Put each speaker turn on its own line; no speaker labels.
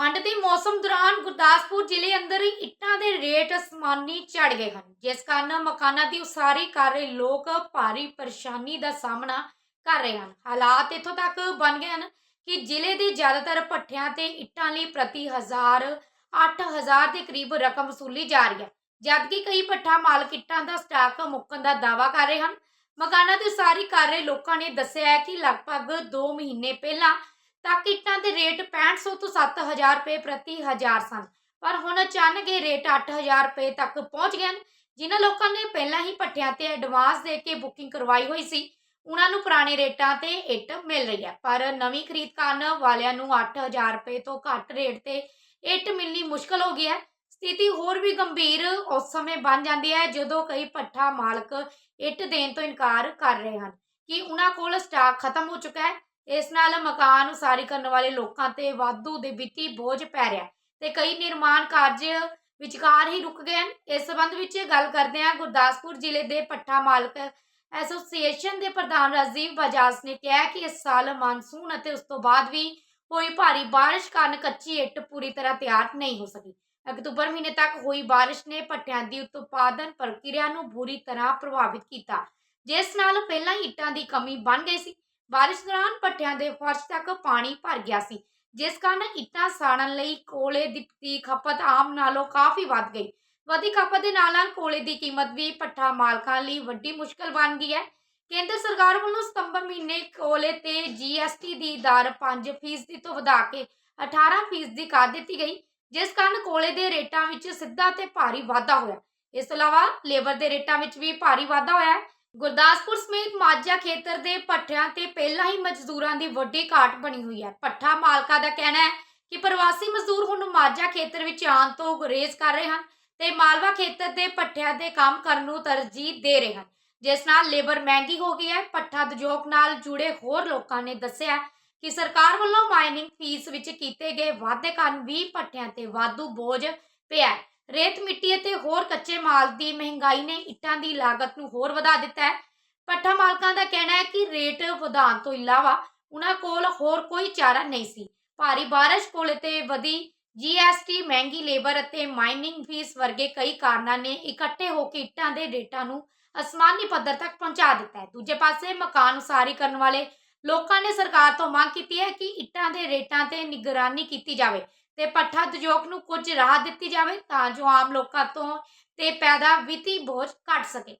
ਠੰਡ ਦੇ ਮੌਸਮ ਦੌਰਾਨ ਗੁਰਦਾਸਪੁਰ ਜ਼ਿਲ੍ਹੇ ਅੰਦਰ ਇੱਟਾਂ ਦੇ ਰੇਟ ਅਸਮਾਨੀ ਚੜ ਗਏ ਹਨ, ਜਿਸ ਕਾਰਨ ਮਕਾਨਾਂ ਦੀ ਉਸਾਰੀ ਕਰ ਰਹੇ ਲੋਕ ਭਾਰੀ ਪਰੇਸ਼ਾਨੀ ਦਾ ਸਾਹਮਣਾ ਕਰ ਰਹੇ ਹਨ। ਹਾਲਾਤ ਇੱਥੋਂ ਤੱਕ ਬਣ ਗਏ ਹਨ ਕਿ ਜ਼ਿਲ੍ਹੇ ਦੇ ਜ਼ਿਆਦਾਤਰ ਭੱਠਿਆਂ ਤੇ ਇੱਟਾਂ ਲਈ ਪ੍ਰਤੀ ਹਜ਼ਾਰ 8000 ਦੇ ਕਰੀਬ ਰਕਮ ਵਸੂਲੀ ਜਾ ਰਹੀ ਹੈ, ਜਦਕਿ ਕਈ ਭੱਠਾ ਮਾਲਕ ਇੱਟਾਂ ਦਾ ਸਟਾਕ ਮੁੱਕਣ ਦਾ ਦਾਅਵਾ ਕਰ ਰਹੇ ਹਨ। ਮਕਾਨਾਂ ਦੀ ਉਸਾਰੀ ਕਰ ਰਹੇ ਲੋਕਾਂ ਨੇ ਦੱਸਿਆ ਹੈ ਕਿ ਲਗਭਗ 2 ਮਹੀਨੇ ਪਹਿਲਾਂ ਤੱਕ ਇੱਟਾਂ ਦੇ ਰੇਟ 6500 ਤੋਂ 7000 ਰੁਪਏ ਪ੍ਰਤੀ ਹਜ਼ਾਰ ਸਨ। ਪਰ ਹੁਣ ਅਚਾਨਕ ਇਹ ਰੇਟ 8000 ਰੁਪਏ ਤੱਕ ਪਹੁੰਚ ਗਏ ਹਨ। ਜਿਨ੍ਹਾਂ ਲੋਕਾਂ ਨੇ ਪਹਿਲਾਂ ਹੀ ਭੱਠਿਆਂ ਤੇ ਐਡਵਾਂਸ ਦੇ ਕੇ ਬੁਕਿੰਗ ਕਰਵਾਈ ਹੋਈ ਸੀ, ਉਹਨਾਂ ਨੂੰ ਪੁਰਾਣੇ ਰੇਟਾਂ ਤੇ ਇੱਟ ਮਿਲ ਰਹੀ ਹੈ। ਪਰ ਨਵੀਂ ਖਰੀਦ ਕਰਨ ਵਾਲਿਆਂ ਨੂੰ 8000 ਰੁਪਏ ਤੋਂ ਘੱਟ ਰੇਟ ਤੇ ਇੱਟ ਮਿਲਣੀ ਮੁਸ਼ਕਲ ਹੋ ਗਈ ਹੈ। ਸਥਿਤੀ ਹੋਰ ਵੀ ਗੰਭੀਰ ਉਸ ਸਮੇਂ ਬਣ ਜਾਂਦੀ ਹੈ ਜਦੋਂ ਕਈ ਭੱਠਾ ਮਾਲਕ ਇੱਟ ਦੇਣ ਤੋਂ ਇਨਕਾਰ ਕਰ ਰਹੇ ਹਨ ਕਿ ਉਹਨਾਂ ਕੋਲ ਸਟਾਕ ਖਤਮ ਹੋ ਚੁੱਕਾ ਹੈ। ਇਸ ਨਾਲ ਮਕਾਨ ਉਸਾਰੀ ਕਰਨ ਵਾਲੇ ਲੋਕਾਂ ਤੇ ਵਾਧੂ ਦੇ ਵਿੱਤੀ ਬੋਝ ਪੈ ਰਿਹਾ ਤੇ ਕਈ ਨਿਰਮਾਣ ਕਾਰਜ ਵਿਚਕਾਰ ਹੀ ਰੁਕ ਗਏ ਹਨ। ਇਸ ਸੰਬੰਧ ਵਿੱਚ ਗੱਲ ਕਰਦੇ ਹਾਂ ਗੁਰਦਾਸਪੁਰ ਜ਼ਿਲ੍ਹੇ ਦੇ ਪੱਠਾ ਮਾਲਕ ਐਸੋਸੀਏਸ਼ਨ ਦੇ ਪ੍ਰਧਾਨ ਰਾਜੀਵ ਬਜਾਜ ਨੇ ਕਿਹਾ ਕਿ ਇਸ ਸਾਲ ਮਾਨਸੂਨ ਅਤੇ ਉਸ ਤੋਂ ਬਾਅਦ ਵੀ ਹੋਈ ਭਾਰੀ ਬਾਰਿਸ਼ ਕਾਰਨ ਕੱਚੀ ਇੱਟ ਪੂਰੀ ਤਰ੍ਹਾਂ ਤਿਆਰ ਨਹੀਂ ਹੋ ਸਕੀ। ਅਕਤੂਬਰ ਮਹੀਨੇ ਤੱਕ ਹੋਈ ਬਾਰਿਸ਼ ਨੇ ਭੱਠਿਆਂ ਦੀ ਉਤਪਾਦਨ ਪ੍ਰਕਿਰਿਆ ਨੂੰ ਬੁਰੀ ਤਰ੍ਹਾਂ ਪ੍ਰਭਾਵਿਤ ਕੀਤਾ, ਜਿਸ ਨਾਲ ਪਹਿਲਾਂ ਇੱਟਾਂ ਦੀ ਕਮੀ ਬਣ ਗਈ ਸੀ। ਬਾਰਿਸ਼ ਦੌਰਾਨ ਭੱਠਿਆਂ ਦੇ ਫਰਸ਼ ਤੱਕ ਪਾਣੀ ਭਰ ਗਿਆ ਸੀ, ਜਿਸ ਕਾਰਨ ਇੱਟਾਂ ਸਾੜਨ ਲਈ ਕੋਲੇ ਦੀ ਖਪਤ ਆਮ ਨਾਲੋਂ ਕਾਫੀ ਵੱਧ ਗਈ। ਵਧੀ ਖਪਤ ਦੇ ਨਾਲ ਨਾਲ ਕੋਲੇ ਦੀ ਕੀਮਤ ਵੀ ਭੱਠਾ ਮਾਲਕਾਂ ਲਈ ਵੱਡੀ ਮੁਸ਼ਕਲ ਬਣ ਗਈ ਹੈ। ਕੇਂਦਰ ਸਰਕਾਰ ਵੱਲੋਂ ਸਤੰਬਰ ਮਹੀਨੇ ਕੋਲੇ ਤੇ ਜੀਐਸਟੀ ਦੀ ਦਰ 5% ਤੋਂ ਵਧਾ ਕੇ 18% ਕਰ ਦਿੱਤੀ ਗਈ, ਜਿਸ ਕਾਰਨ ਕੋਲੇ ਦੇ ਰੇਟਾਂ ਵਿੱਚ ਸਿੱਧਾ ਤੇ ਭਾਰੀ ਵਾਧਾ ਹੋਇਆ। ਇਸ ਤੋਂ ਇਲਾਵਾ ਲੇਬਰ ਦੇ ਰੇਟਾਂ ਵਿੱਚ ਵੀ ਭਾਰੀ ਵਾਧਾ ਹੋਇਆ ਹੈ। ਗੁਰਦਾਸਪੁਰ ਸਮੇਤ ਮਾਝਾ ਖੇਤਰ ਦੇ ਭੱਠਿਆਂ ਤੇ ਪਹਿਲਾਂ ਹੀ ਮਜ਼ਦੂਰਾਂ ਦੀ ਵੱਡੀ ਘਾਟ ਬਣੀ ਹੋਈ ਹੈ। ਪੱਠਾ ਮਾਲਕਾਂ ਦਾ ਕਹਿਣਾ ਹੈ ਕਿ ਪ੍ਰਵਾਸੀ ਮਜ਼ਦੂਰ ਹੁਣ ਮਾਝਾ ਖੇਤਰ ਵਿੱਚ ਆਉਣ ਤੋਂ ਗੁਰੇਜ਼ ਕਰ ਰਹੇ ਹਨ ਤੇ ਮਾਲਵਾ ਖੇਤਰ ਦੇ ਪੱਠਿਆਂ ਤੇ ਕੰਮ ਕਰਨ ਨੂੰ ਤਰਜੀਹ ਦੇ ਰਹੇ ਹਨ। ਜਿਸ ਨਾਲ ਲੇਬਰ ਮਹਿੰਗੀ ਹੋ ਗਈ ਹੈ। ਭੱਠਾ ਉਦਯੋਗ ਨਾਲ ਜੁੜੇ ਹੋਰ ਲੋਕਾਂ ਨੇ ਦੱਸਿਆ ਕਿ ਸਰਕਾਰ ਵੱਲੋਂ ਮਾਈਨਿੰਗ ਫੀਸ ਵਿੱਚ ਕੀਤੇ ਗਏ ਵਾਅਦੇ ਕਾਰਨ ਵੀ ਭੱਠਿਆਂ ਤੇ ਵਾਧੂ ਬੋਝ ਪਿਆ ਰੇਤ ਮਿੱਟੀ ਅਤੇ ਹੋਰ ਕੱਚੇ ਮਾਲ ਦੀ ਮਹਿੰਗਾਈ ਨੇ ਇੱਟਾਂ ਦੀ ਲਾਗਤ ਨੂੰ ਹੋਰ ਵਧਾ ਦਿੱਤਾ ਹੈ। ਪੱਠਾ ਮਾਲਕਾਂ ਦਾ ਕਹਿਣਾ ਹੈ ਕਿ ਰੇਟ ਵਧਾਉਣ ਤੋਂ ਇਲਾਵਾ ਉਹਨਾਂ ਕੋਲ ਹੋਰ ਕੋਈ ਚਾਰਾ ਨਹੀਂ ਸੀ। ਭਾਰੀ ਬਾਰਿਸ਼ ਕੋਲੇ ਤੇ ਵਧੀ ਜੀਐਸਟੀ, ਮਹਿੰਗੀ ਲੇਬਰ ਅਤੇ ਮਾਈਨਿੰਗ ਫੀਸ ਵਰਗੇ ਕਈ ਕਾਰਨਾਂ ਨੇ ਇਕੱਠੇ ਹੋ ਕੇ ਇੱਟਾਂ ਦੇ ਰੇਟਾਂ ਨੂੰ ਅਸਮਾਨੀ ਪੱਧਰ ਤੱਕ ਪਹੁੰਚਾ ਦਿੱਤਾ ਹੈ। ਦੂਜੇ ਪਾਸੇ ਮਕਾਨ ਉਸਾਰੀ ਕਰਨ ਵਾਲੇ ਲੋਕਾਂ ਨੇ ਸਰਕਾਰ ਤੋਂ ਮੰਗ ਕੀਤੀ ਹੈ ਕਿ ਇੱਟਾਂ ਦੇ ਰੇਟਾਂ ਤੇ ਨਿਗਰਾਨੀ ਕੀਤੀ ਜਾਵੇ। ਤੇ ਪੱਠਾ ਉਦਯੋਗ ਨੂੰ ਕੁਝ ਰਾਹਤ ਦਿੱਤੀ ਜਾਵੇ ਤਾਂ ਜੋ ਆਮ ਲੋਕਾਂ ਤੋਂ ਤੇ ਪੈਦਾ ਵਿੱਤੀ ਬੋਝ ਘਟ ਸਕੇ।